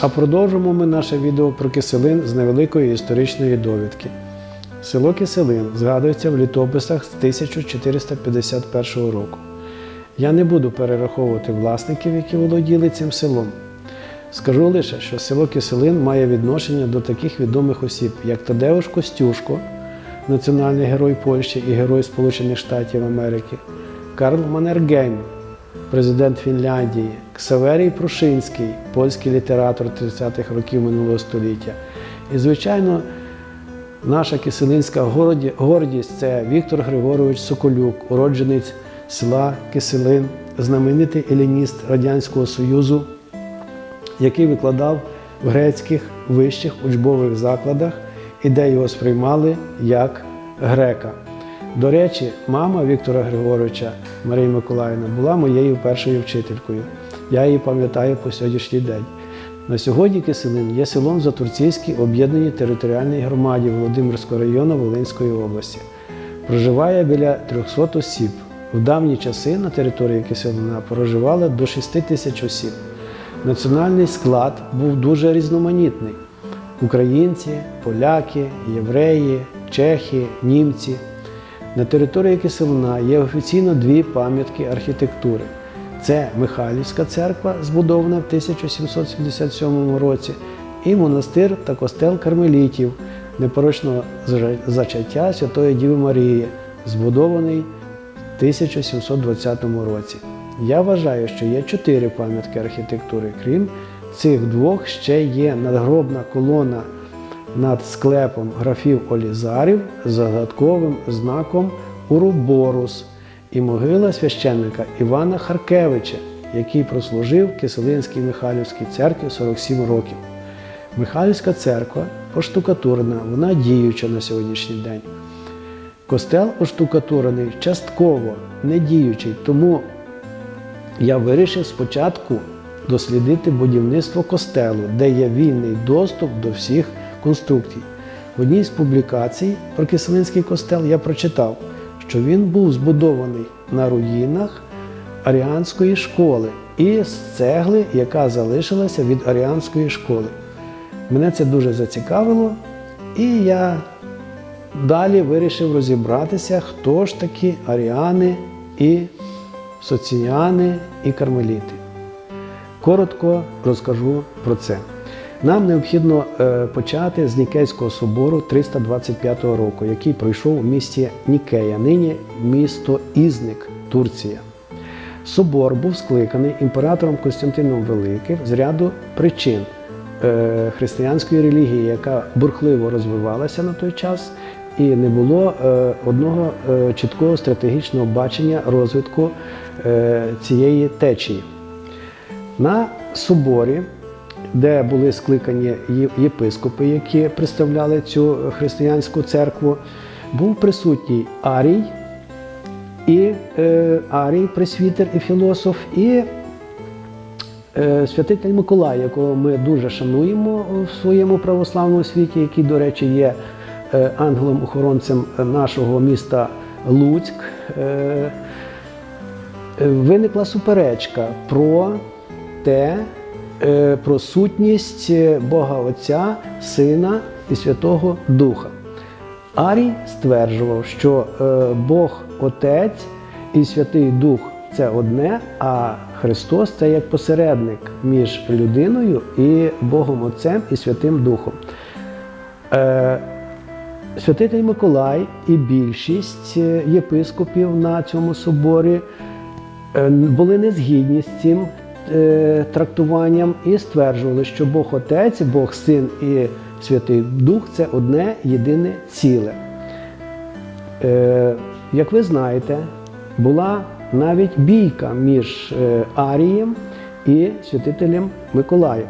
А продовжимо ми наше відео про Киселин з невеликої історичної довідки. Село Киселин згадується в літописах з 1451 року. Я не буду перераховувати власників, які володіли цим селом. Скажу лише, що село Киселин має відношення до таких відомих осіб, як Тадеуш Костюшко, національний герой Польщі і герой Сполучених Штатів Америки, Карл Маннергейм, президент Фінляндії, Ксаверій Прушинський, польський літератор 30-х років минулого століття. І, звичайно, наша киселинська гордість це Віктор Григорович Соколюк, уродженець села Киселин, знаменитий елініст Радянського Союзу, який викладав в грецьких вищих учбових закладах і де його сприймали як грека. До речі, мама Віктора Григоровича Марія Миколаївна була моєю першою вчителькою. Я її пам'ятаю по сьогоднішній день. На сьогодні Киселин є селом в Затурцівській об'єднаній територіальній громаді Володимирського району Волинської області. Проживає біля 300 осіб. В давні часи на території Киселина проживало до 6 тисяч осіб. Національний склад був дуже різноманітний: українці, поляки, євреї, чехи, німці. На території Киселина є офіційно дві пам'ятки архітектури. Це Михайлівська церква, збудована в 1777 році, і монастир та костел кармелітів непорочного зачаття Святої Діви Марії, збудований в 1720 році. Я вважаю, що є чотири пам'ятки архітектури. Крім цих двох, ще є надгробна колона над склепом графів Олізарів з загадковим знаком Уроборус і могила священника Івана Харкевича, який прослужив Киселинській Михайлівській церкві 47 років. Михайлівська церква поштукатурена, вона діюча на сьогоднішній день. Костел оштукатурений частково не діючий, тому я вирішив спочатку дослідити будівництво костелу, де є вільний доступ до всіх конструкцій. В одній з публікацій про Киселинський костел я прочитав, що він був збудований на руїнах аріанської школи і з цегли, яка залишилася від аріанської школи. Мене це дуже зацікавило, і я далі вирішив розібратися, хто ж такі аріани і соціяни і кармеліти. Коротко розкажу про це. Нам необхідно е, почати з Нікейського собору 325 року, який пройшов у місті Нікея, нині місто Ізник, Турція. Собор був скликаний імператором Костянтином Великим з ряду причин е, християнської релігії, яка бурхливо розвивалася на той час, і не було е, одного чіткого стратегічного бачення розвитку цієї течії. На соборі, де були скликані єпископи, які представляли цю християнську церкву, був присутній Арій, і е, Арій, пресвітер і філософ, і е, святитель Миколай, якого ми дуже шануємо в своєму православному світі, який, до речі, є е, ангелом-охоронцем нашого міста Луцьк. Е, виникла суперечка про те, е, про сутність Бога Отця, Сина і Святого Духа. Арій стверджував, що е, Бог Отець і Святий Дух це одне, а Христос це як посередник між людиною і Богом Отцем і Святим Духом. Е, Святитель Миколай і більшість е, єпископів на цьому соборі е, були не згідні з цим е, трактуванням і стверджували, що Бог Отець, Бог Син і Святий Дух це одне єдине ціле. Е, Як ви знаєте, була навіть бійка між е, Арієм і святителем Миколаєм.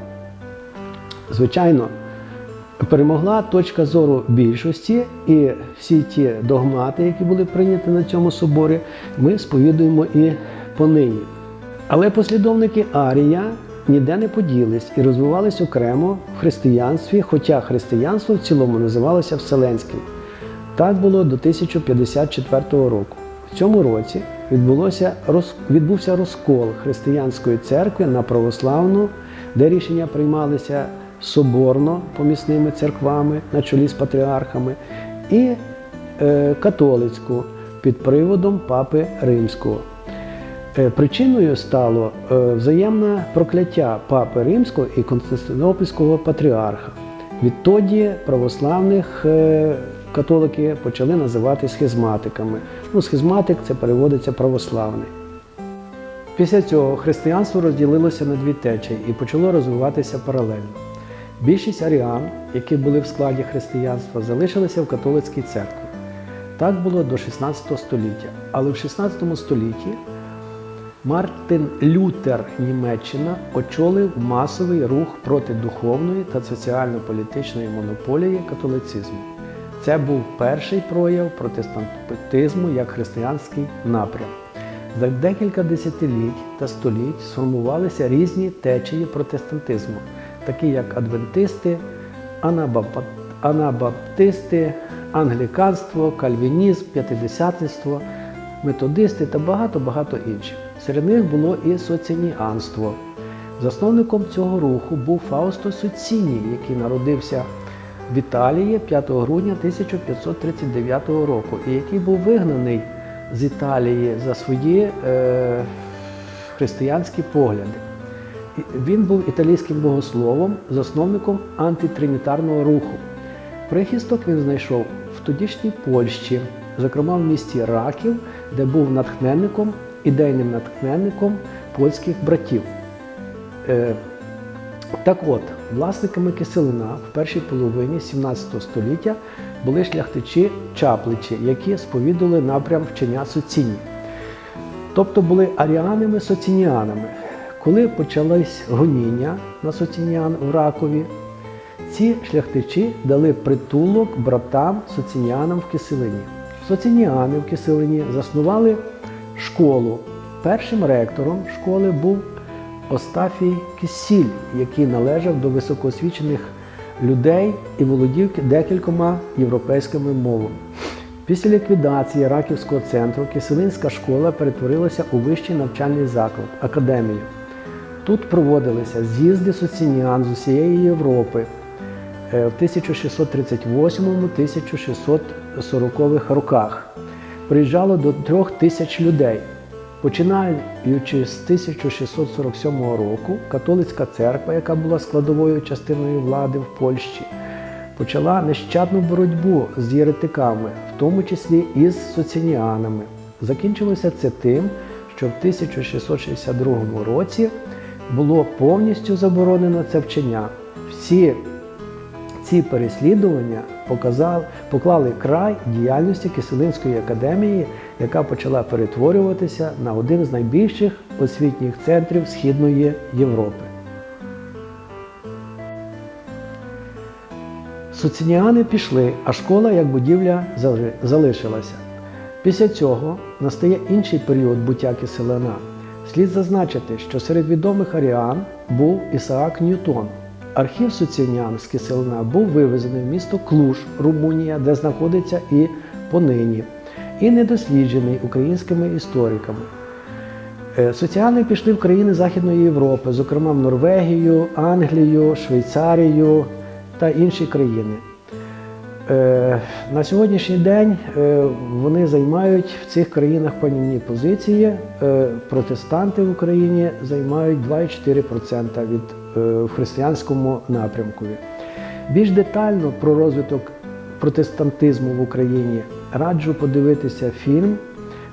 Звичайно, перемогла точка зору більшості, і всі ті догмати, які були прийняті на цьому соборі, ми сповідуємо і понині. Але послідовники Арія ніде не поділись і розвивались окремо в християнстві, хоча християнство в цілому називалося Вселенським. Так було до 1054 року. В цьому році відбулося, відбувся розкол християнської церкви на православну, де рішення приймалися соборно помісними церквами на чолі з патріархами, і е, католицьку під приводом Папи Римського. Е, Причиною стало е, взаємне прокляття Папи Римського і Константинопольського патріарха. Відтоді православних е, католики почали називати схизматиками. Ну, схизматик це переводиться православний. Після цього християнство розділилося на дві течії і почало розвиватися паралельно. Більшість аріан, які були в складі християнства, залишилися в католицькій церкві. Так було до 16 століття. Але в 16 столітті Мартин Лютер Німеччина очолив масовий рух проти духовної та соціально-політичної монополії католицизму. Це був перший прояв протестантизму як християнський напрям. За декілька десятиліть та століть сформувалися різні течії протестантизму, такі як адвентисти, анабаптисти, англіканство, кальвінізм, п'ятидесятництво, методисти та багато-багато інших. Серед них було і соцініанство. Засновником цього руху був Фаусто Суціні, який народився в Італії 5 грудня 1539 року, і який був вигнаний з Італії за свої е, християнські погляди. Він був італійським богословом, засновником антитринітарного руху. Прихисток він знайшов в тодішній Польщі, зокрема в місті Раків, де був натхненником, ідейним натхненником польських братів. Е, так от, власниками киселина в першій половині 17 століття були шляхтичі чапличі, які сповідували напрям вчення соціні. Тобто були аріанами соцініанами. Коли почались гоніння на соцініан в Ракові, ці шляхтичі дали притулок братам соцініанам в Киселині. Соцініани в Киселині заснували школу. Першим ректором школи був Остафій Кисіль, який належав до високоосвічених людей і володів декількома європейськими мовами. Після ліквідації Раківського центру Киселинська школа перетворилася у вищий навчальний заклад академію. Тут проводилися з'їзди соцініан з усієї Європи е, в 1638-1640 роках. Приїжджало до трьох тисяч людей. Починаючи з 1647 року, католицька церква, яка була складовою частиною влади в Польщі, почала нещадну боротьбу з єретиками, в тому числі і з. Закінчилося це тим, що в 1662 році було повністю заборонено це вчення. Всі ці переслідування показали, поклали край діяльності Киселинської академії, яка почала перетворюватися на один з найбільших освітніх центрів Східної Європи. Соцініани пішли, а школа як будівля залишилася. Після цього настає інший період буття Киселина. Слід зазначити, що серед відомих аріан був Ісаак Ньютон. Архів соцінян з Киселина був вивезений в місто Клуж, Румунія, де знаходиться і понині, і недосліджений українськими істориками. Е, Соціани пішли в країни Західної Європи, зокрема в Норвегію, Англію, Швейцарію та інші країни. Е, На сьогоднішній день е, вони займають в цих країнах панівні позиції. Е, Протестанти в Україні займають 2,4% від в християнському напрямкові. Більш детально про розвиток протестантизму в Україні раджу подивитися фільм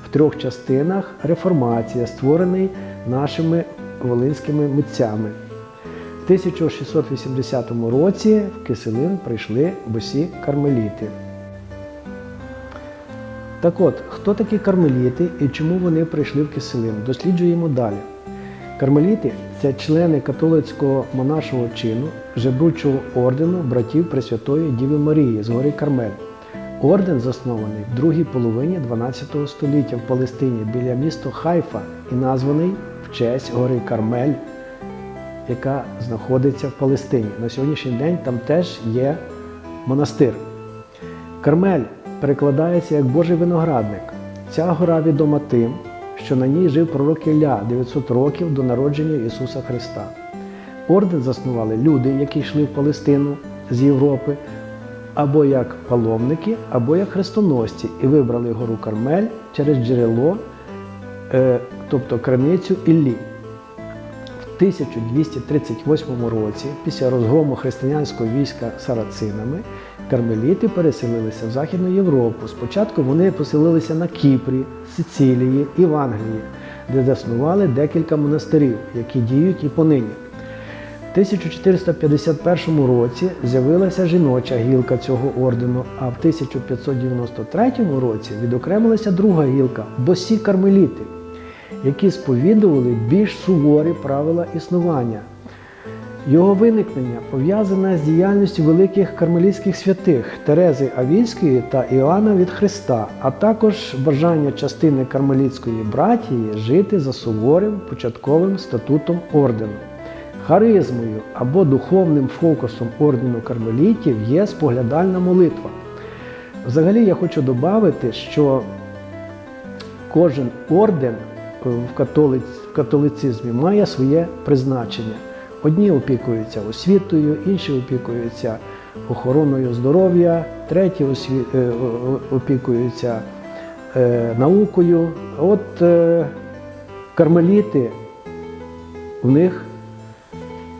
в трьох частинах Реформація, створений нашими волинськими митцями. В 1680 році в Киселин прийшли босі кармеліти. Так от, хто такі кармеліти і чому вони прийшли в Киселин? Досліджуємо далі. Кармеліти це члени католицького монашого чину, жебручого ордену братів Пресвятої Діви Марії з гори Кармель. Орден заснований в другій половині 12 століття в Палестині біля міста Хайфа і названий в честь гори Кармель, яка знаходиться в Палестині. На сьогоднішній день там теж є монастир. Кармель перекладається як Божий виноградник. Ця гора відома тим, що на ній жив пророк Ілля 900 років до народження Ісуса Христа. Орден заснували люди, які йшли в Палестину з Європи, або як паломники, або як хрестоносці, і вибрали гору Кармель через джерело, е, тобто криницю Іллі. В 1238 році, після розгрому християнського війська сарацинами, кармеліти переселилися в Західну Європу. Спочатку вони поселилися на Кіпрі, Сицилії і в Англії, де заснували декілька монастирів, які діють і понині. В 1451 році з'явилася жіноча гілка цього ордену, а в 1593 році відокремилася друга гілка босі кармеліти, які сповідували більш суворі правила існування. Його виникнення пов'язане з діяльністю великих кармелітських святих Терези Авільської та Іоанна від Христа, а також бажання частини кармелітської братії жити за суворим початковим статутом ордену. Харизмою або духовним фокусом ордену кармелітів є споглядальна молитва. Взагалі я хочу додати, що кожен орден в, католиц... в католицизмі має своє призначення. Одні опікуються освітою, інші опікуються охороною здоров'я, треті осві... е, опікуються е, наукою. От е, кармеліти в них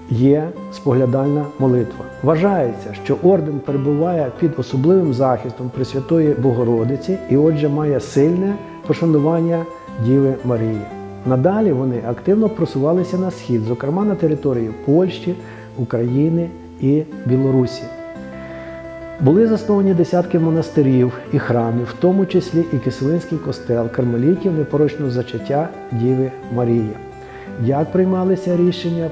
є споглядальна молитва. Вважається, що орден перебуває під особливим захистом Пресвятої Богородиці і, отже, має сильне пошанування Діви Марії. Надалі вони активно просувалися на схід, зокрема на території Польщі, України і Білорусі. Були засновані десятки монастирів і храмів, в тому числі і Киселинський костел кармелітів непорочного зачаття Діви Марії. Як приймалися рішення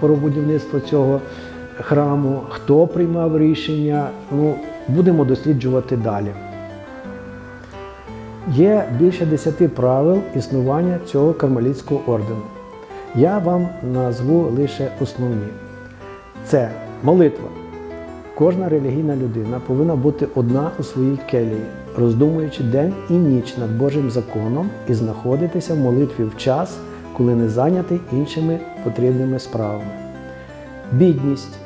про будівництво цього храму, хто приймав рішення, ну, будемо досліджувати далі. Є більше десяти правил існування цього кармелітського ордену. Я вам назву лише основні. Це молитва. Кожна релігійна людина повинна бути одна у своїй келії, роздумуючи день і ніч над Божим законом і знаходитися в молитві в час, коли не зайнятий іншими потрібними справами. Бідність.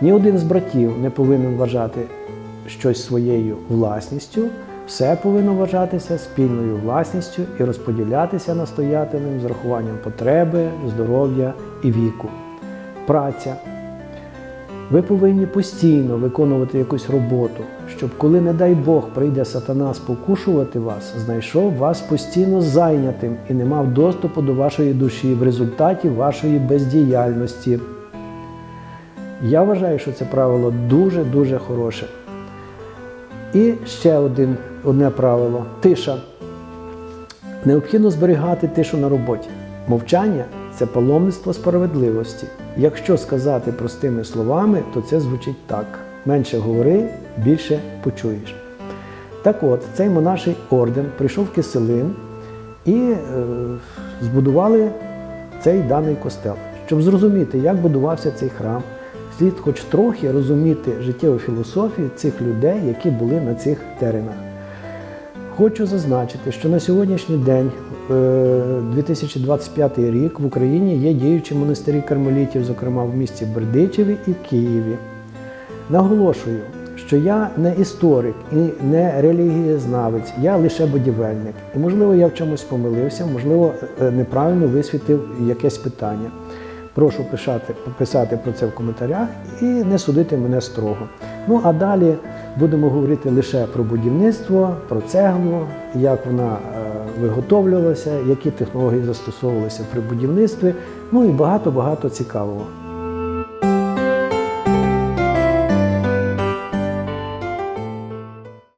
Ні один з братів не повинен вважати щось своєю власністю, все повинно вважатися спільною власністю і розподілятися настоятелем з рахуванням потреби, здоров'я і віку. Праця. Ви повинні постійно виконувати якусь роботу, щоб коли, не дай Бог, прийде сатана спокушувати вас, знайшов вас постійно зайнятим і не мав доступу до вашої душі в результаті вашої бездіяльності. Я вважаю, що це правило дуже-дуже хороше. І ще один, одне правило тиша. Необхідно зберігати тишу на роботі. Мовчання це паломництво справедливості. Якщо сказати простими словами, то це звучить так: менше говори, більше почуєш. Так от, цей монаший орден прийшов в Киселин і е, збудували цей даний костел. Щоб зрозуміти, як будувався цей храм, слід хоч трохи розуміти життєву філософію цих людей, які були на цих теренах. Хочу зазначити, що на сьогоднішній день, е, 2025 рік, в Україні є діючі монастирі кармелітів, зокрема в місті Бердичеві і в Києві. Наголошую, що я не історик і не релігієзнавець, я лише будівельник. І, можливо, я в чомусь помилився, можливо, е, неправильно висвітив якесь питання. Прошу писати, писати про це в коментарях і не судити мене строго. Ну а далі будемо говорити лише про будівництво, про цеглу, як вона е, виготовлювалася, які технології застосовувалися при будівництві, ну і багато-багато цікавого.